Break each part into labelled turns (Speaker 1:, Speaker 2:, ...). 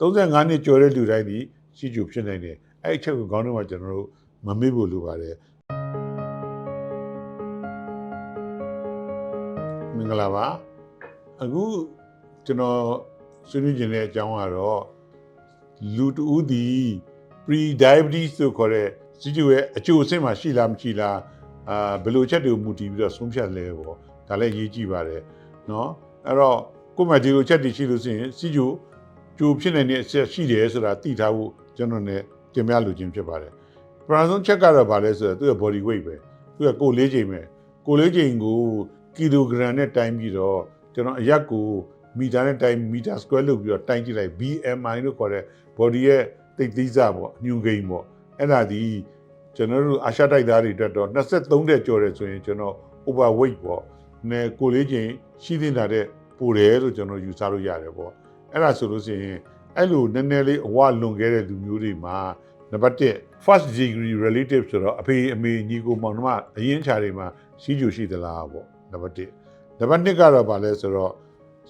Speaker 1: 35နှစ်ကျော်တဲ့လူတိုင်းဒီစီဂျူဖြစ်နိုင်တယ်အဲ့အချက်ကိုခေါင်းထဲမှာကျွန်တော်တို့မမေ့ဖို့လိုပါတယ်မင်္ဂလာပါအခုကျွန်တော်ဆွေးနွေးခြင်းတဲ့အကြောင်းကတော့လူတဦးဒီ pre diabetes လို့ခေါ်တဲ့စီဂျူရဲ့အကျိုးအဆင့်မှာရှိလားမရှိလားအာဘယ်လိုချက်တွေကိုမူတည်ပြီးတော့ဆုံးဖြတ်လဲပေါ့ဒါလည်းရေးကြည့်ပါတယ်เนาะအဲ့တော့ကိုယ်မှဒီလိုချက်တွေရှိလို့ရှိရင်စီဂျူ ကျိုးဖြစ်နိုင်တဲ့အချက်ရှိတယ်ဆိုတာသိထားဖို့ကျွန်တော် ਨੇ တင်ပြလိုခြင်းဖြစ်ပါတယ်ပထမဆုံးချက်ကတော့ဗာလဲဆိုတော့သူ့ရဲ့ body weight ပဲသူကကိုယ်လေးချိန်ပဲကိုယ်လေးချိန်ကိုကီလိုဂရမ်နဲ့တိုင်းပြီးတော့ကျွန်တော်အရက်ကိုမီတာနဲ့တိုင်းမီတာ square လုပ်ပြီးတော့တိုင်းကြည့်လိုက် BMI လို့ခေါ်တဲ့ body ရဲ့တိတ်သီးစားပေါ့အညူကိန်းပေါ့အဲ့ဒါဒီကျွန်တော်တို့အာရှတိုက်သားတွေအတွက်တော့23တဲ့ကျော်တယ်ဆိုရင်ကျွန်တော် overweight ပေါ့နဲကိုယ်လေးချိန်ရှိနေတာတဲ့ပိုတယ်လို့ကျွန်တော်ယူဆလို့ရတယ်ပေါ့ အဲ့ဒါဆိုလို့ရှိရင်အဲ့လိုနည်းနည်းလေးအဝလွန်ခဲ့တဲ့လူမျိုးတွေမှာနံပါတ်1 first degree relative ဆိုတော့အဖေအမေညီကိုမောင်နှမအရင်ခြာတွေမှာစီးကျူရှိသလားပေါ့နံပါတ်1နံပါတ်2ကတော့ဗာလဲဆိုတော့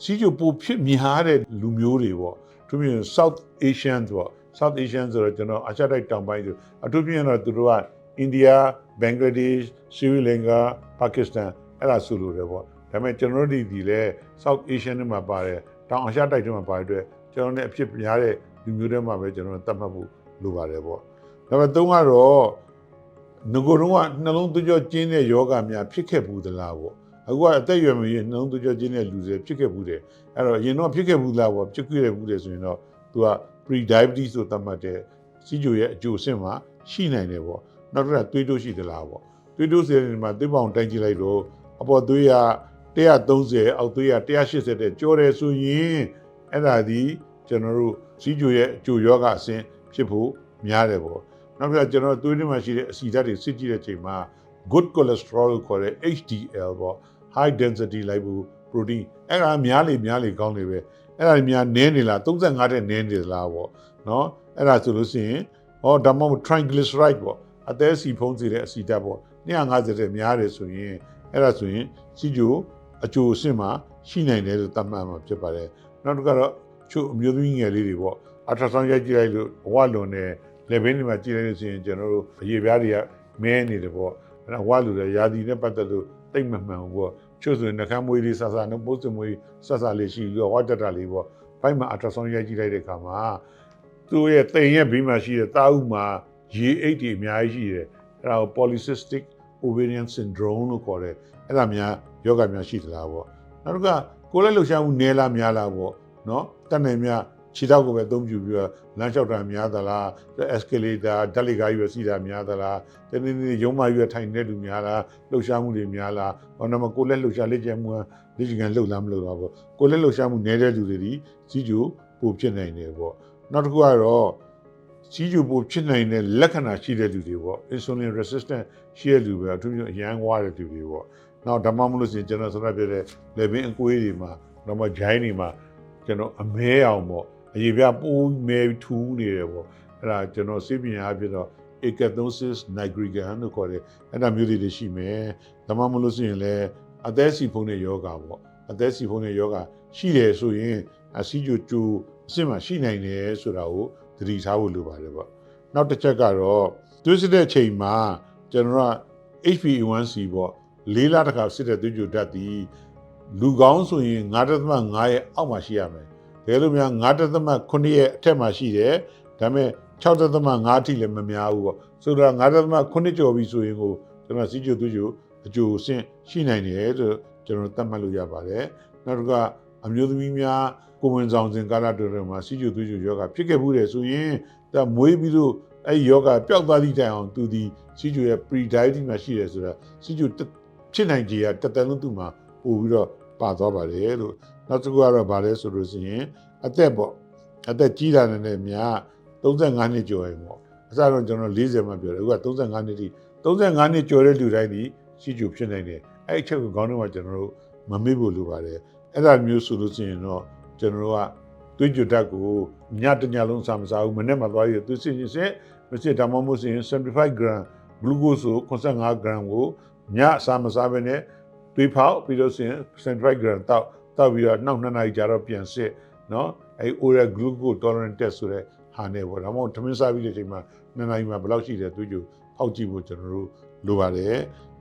Speaker 1: စီးကျူပိုဖြစ်များတဲ့လူမျိုးတွေပေါ့သူမျိုး South Asian ပေါ့ South Asian ဆိုတော့ကျွန်တော်အာရှတိုက်တောင်ပိုင်းဆိုအထူးဖြင့်တော့သူတို့ကအိန္ဒိယဘင်္ဂလားဒေ့ရှ်ရှရီလင်္ကာပါကစ္စတန်အဲ့ဒါဆိုလိုတယ်ပေါ့ဒါပေမဲ့ကျွန်တော်တို့ဒီလဲ South Asian တွေမှာပါတယ် တောင်အာရှတိုက်တွေမှာပါတယ်အတွက်ကျွန်တော် ਨੇ အဖြစ်များတဲ့လူမျိုးတွေမှာပဲကျွန်တော်သတ်မှတ်ဖို့လိုပါတယ်ပေါ့နံပါတ်3ကတော့ငကိုယ်တော့ကနှလုံးသွေးကြောကျင်းတဲ့ယောဂများဖြစ်ခဲ့ဘူးသလားပေါ့အခုကအသက်အရွယ်မကြီးနှလုံးသွေးကြောကျင်းတဲ့လူတွေဖြစ်ခဲ့ဘူးတယ်အဲ့တော့အရင်တော့ဖြစ်ခဲ့ဘူးလားပေါ့ဖြစ်ခဲ့ဘူးတယ်ဆိုရင်တော့သူက pre diabetes ဆိုသတ်မှတ်တဲ့စီးကျိုရဲ့အကျိုးအဆင့်မှာရှိနိုင်တယ်ပေါ့နောက်တစ်ခါသွေးတိုးရှိသလားပေါ့သွေးတိုးစီရင်မှာသွေးပေါင်တိုင်းကြည့်လိုက်တော့အပေါ်သွေးရ 130အောက်သွေးရ180တဲ့ကျော်တယ်ဆိုရင်အဲ့ဒါဒီကျွန်တော်တို့စီးကျိုရဲ့အကျိုးယောဂအဆင့်ဖြစ်ဖို့များတယ်ပေါ့နောက်တစ်ခါကျွန်တော်သွေးထဲမှာရှိတဲ့အဆီဓာတ်တွေစစ်ကြည့်တဲ့ချိန်မှာ good cholesterol ကိုခေါ်တဲ့ HDL ပေါ့ high density lipo protein အဲ့ဒါများလေများလေကောင်းလေပဲအဲ့ဒါများနည်းနေလား35တဲ့နည်းနေလားပေါ့နော်အဲ့ဒါဆိုလို့ရှိရင်ဟောဒါမှမဟုတ် triglyceride ပေါ့အသေးစီဖုံးစေတဲ့အဆီဓာတ်ပေါ့250တဲ့များတယ်ဆိုရင်အဲ့ဒါဆိုရင်စီဂျို အကျိုးအဆင့်မှာရှိနိုင်တယ်လို့သတ်မှတ်မှာဖြစ်ပါတယ်နောက်တစ်ခါတော့ချို့အမျိုးသမီးငယ်လေးတွေပေါ့အထဆောင်းရိုက်ကြည့်လိုက်လို့ဘဝလွန်တယ်လက်ဘင်းတွေမှာကြည့်လိုက်လို့ရှိရင်ကျွန်တော်တို့အရေးပြားတွေကမဲနေတယ်ပေါ့အဲ့ဒါဝါလူတဲ့ယာဒီနဲ့ပတ်သက်လို့တိတ်မမှန်ဘူးပေါ့ချို့ဆိုရင်နှကမ်းမွေးလေးဆဆနဲ့ပိုးစမွေးဆဆလေးရှိပြီးတော့ဝါတက်တာလေးပေါ့ဘိုက်မှာအထဆောင်းရိုက်ကြည့်လိုက်တဲ့အခါမှာသူ့ရဲ့တိမ်ရဲ့ဘေးမှာရှိတဲ့တာဥမှာရေအိတ်တွေအများကြီးရှိတယ်အဲ့ဒါကို polycystic ovarian syndrome လို့ခေါ်တယ်အဲ့ဒါများ ယောဂများရှိသလားပေါ့နောက်တစ်ခါကိုယ်လည်းလှုပ်ရှားမှုနည်းလားများလားပေါ့နော်တက်နေများခြေထောက်ကိုပဲအသုံးပြုပြီးတော့လမ်းလျှောက်တာများသလား escalator ဓာတ်လေကားရွယ်စီးတာများသလားတနေ့နေ့ရုံးမရွယ်ထိုင်နေတဲ့လူများလားလှုပ်ရှားမှုတွေများလားဟောနမကိုယ်လည်းလှုပ်ရှားလက်ကျန်မှုလက်ကျန်လှုပ်လားမလှုပ်တော့ပေါ့ကိုယ်လည်းလှုပ်ရှားမှုနည်းတဲ့လူတွေဒီစီဂျူပိုဖြစ်နိုင်တယ်ပေါ့နောက်တစ်ခုကတော့စီဂျူပိုဖြစ်နိုင်တဲ့လက္ခဏာရှိတဲ့လူတွေပေါ့ insulin resistant ရှိတဲ့လူပဲအထူးသဖြင့်အရန်ဝါတဲ့လူတွေပေါ့ နောက်ဓမ္မမလို့ဆိုရင်ကျွန်တော်ဆိုရပြတဲ့ level အကွေးတွေမှာတော့မဂျိုင်းတွေမှာကျွန်တော်အမဲအောင်ပေါ့အရေးပြပိုးမဲထူးနေတယ်ပေါ့အဲ့ဒါကျွန်တော်စိတ်ပညာအဖြစ်တော့ acanthosis nigricans လို့ခေါ်တယ်အဲ့ဒါမျိုးတွေရှိမယ်ဓမ္မမလို့ဆိုရင်လည်းအသက်စီဖုံးတဲ့ယောဂပေါ့အသက်စီဖုံးတဲ့ယောဂရှိတယ်ဆိုရင်အစီဂျူကျူအစ်မှာရှိနိုင်တယ်ဆိုတာကိုသတိထားဖို့လိုပါတယ်ပေါ့နောက်တစ်ချက်ကတော့သွေးစစ်တဲ့ချိန်မှာကျွန်တော်က HbA1c ပေါ့ လေးလတစ်ခါစစ်တဲ့သွေးကြိုဓာတ်ဒီလူကောင်းဆိုရင်9.5ရဲ့အောက်မှာရှိရမယ်။ဒါလို့များ9.9ရဲ့အထက်မှာရှိတယ်။ဒါပေမဲ့6.5အထိလည်းမများဘူးပေါ့။ဆိုတော့9.9ကျော်ပြီဆိုရင်ကိုကျွန်တော်စီးကျိုသွေးကြိုအကျိုးအဆင့်ရှိနိုင်တယ်လို့ကျွန်တော်သတ်မှတ်လို့ရပါတယ်။နောက်တစ်ခါအမျိုးသမီးများကိုဝင်ဆောင်စဉ်ကာလတွေမှာစီးကျိုသွေးကြိုယောဂဖြစ်ခဲ့မှုတယ်ဆိုရင်ဒါမွေးပြီးတော့အဲ့ယောဂပျောက်သွားသည့်တိုင်အောင်သူဒီစီဂျူရဲ့ pre diabetes မှာရှိတယ်ဆိုတာစီဂျူ ဖြစ်နိုင်ခြေကတက်တန်လုံးသူ့မှာပို့ပြီးတော့ပါသွားပါတယ်လို့နောက်တစ်ခုကတော့ဗာလဲဆိုလို့ရှိရင်အသက်ပေါ့အသက်ကြီးတာနဲ့များ35နှစ်ကျော်ရင်ပေါ့အစတော့ကျွန်တော်40မှပြောတယ်အခုက35နှစ်ထိ35နှစ်ကျော်တဲ့လူတိုင်းဒီစီဂျူဖြစ်နိုင်တယ်အဲ့အချက်ကိုခေါင်းထဲမှာကျွန်တော်တို့မမေ့ဖို့လိုပါတယ်အဲ့ဒါမျိုးဆိုလို့ရှိရင်တော့ကျွန်တော်တို့ကသွေးကြွဓာတ်ကိုညတညလုံးစားမစားဘူးမနေ့မှသွားရသွေးစစ်စစ်စစ်မစစ်ဒါမှမဟုတ်ရင်75 gram glucose ကို85 gram ကို ညအစာမစားဘဲနဲ့သွေးဖောက်ပြီးတော့ဆင် central grand တောက်တောက်ပြီးတော့နောက်2နာရီကြာတော့ပြန်စစ်နော်အဲ oral glucose tolerant test ဆိုတဲ့ဟာနဲ့ပေါ့ဒါမှမဟုတ်ထမင်းစားပြီးတဲ့အချိန်မှာ2နာရီမှာဘယ်လောက်ရှိတယ်သွေးကြိုဖောက်ကြည့်ဖို့ကျွန်တော်တို့လိုပါတယ်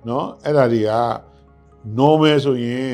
Speaker 1: နော်အဲ့ဒါတွေက normal ဆိုရင်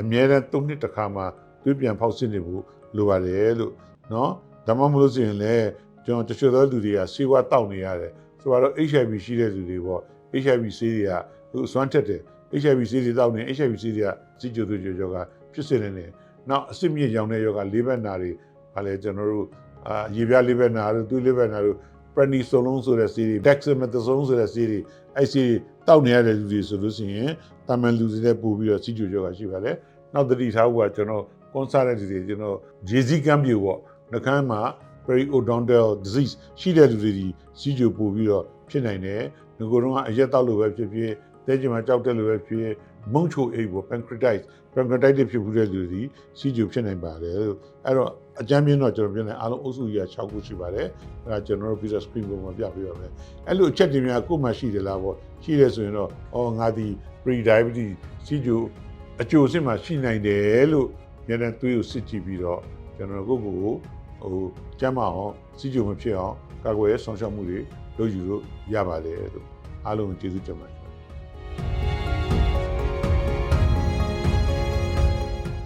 Speaker 1: အများနဲ့၃နှစ်တခါမှသွေးပြန်ဖောက်စစ်နေဖို့လိုပါတယ်လို့နော်ဒါမှမဟုတ်ဆိုရင်လည်းကျွန်တော်တချို့သောလူတွေကဆေးဝါးတောက်နေရတယ်ဆိုတော့ HIV ရှိတဲ့လူတွေပေါ့ HIV ဆေးတွေက သူအစွမ်းထက်တယ် HIV ဆေးတွေတောက်နေ HIV ဆေးတွေကစီကြိုသွေးကြိုယောဂဖြစ်စေနေတယ်နောက်အစစ်မြင့်ရောင်တဲ့ယောဂလေးဘက်နာတွေဘာလဲကျွန်တော်တို့အာရေပြားလေးဘက်နာတို့သွေးလေးဘက်နာတို့ prednisolone ဆိုတဲ့ဆေးတွေ dexamethasone ဆိုတဲ့ဆေးတွေအဲ့ဆေးတွေတောက်နေရတဲ့လူတွေဆိုလို့ရှိရင်တာမန်လူတွေနဲ့ပို့ပြီးတော့စီကြိုယောဂရှိပါတယ်နောက်တတိထားဖို့ကကျွန်တော် concert တဲ့လူတွေကျွန်တော်ဂျေစီကမ်းပြူပေါ့နှကမ်းမှာ periodontal disease ရှိတဲ့လူတွေဒီစီကြိုပို့ပြီးတော့ဖြစ်နိုင်တယ်ငကိုတော့အရက်တောက်လို့ပဲဖြစ်ဖြစ် တဲကျင်မှာကြောက်တက်လို့ပဲဖြစ်ဖြစ်မုံချိုအိတ်ပေါ့ pancreatitis pancreatitis ဖြစ်မှုတဲ့လူတွေစီကြိုဖြစ်နိုင်ပါတယ်လို့အဲ့တော့အကြမ်းပြင်းတော့ကျွန်တော်ပြောနေအားလုံးအုပ်စုကြီးက6ခုရှိပါတယ်အဲ့ဒါကျွန်တော်တို့ပြီးတော့ screen ပေါ်မှာပြပေးပါမယ်အဲ့လိုအချက်တွေများကိုယ်မှရှိတယ်လားပေါ့ရှိတယ်ဆိုရင်တော့အော်ငါဒီ pre diabetes စီကြိုအကျိုးအဆင့်မှာရှိနိုင်တယ်လို့ညနေသွေးကိုစစ်ကြည့်ပြီးတော့ကျွန်တော်တို့ကိုယ့်ကိုယ်ကိုဟိုကျမ်းမအောင်စီကြိုမဖြစ်အောင်ကာကွယ်ဆောင်ရှောက်မှုတွေလုပ်ယူလို့ရပါတယ်လို့အားလုံးကျေးဇူးတင်ပါတယ်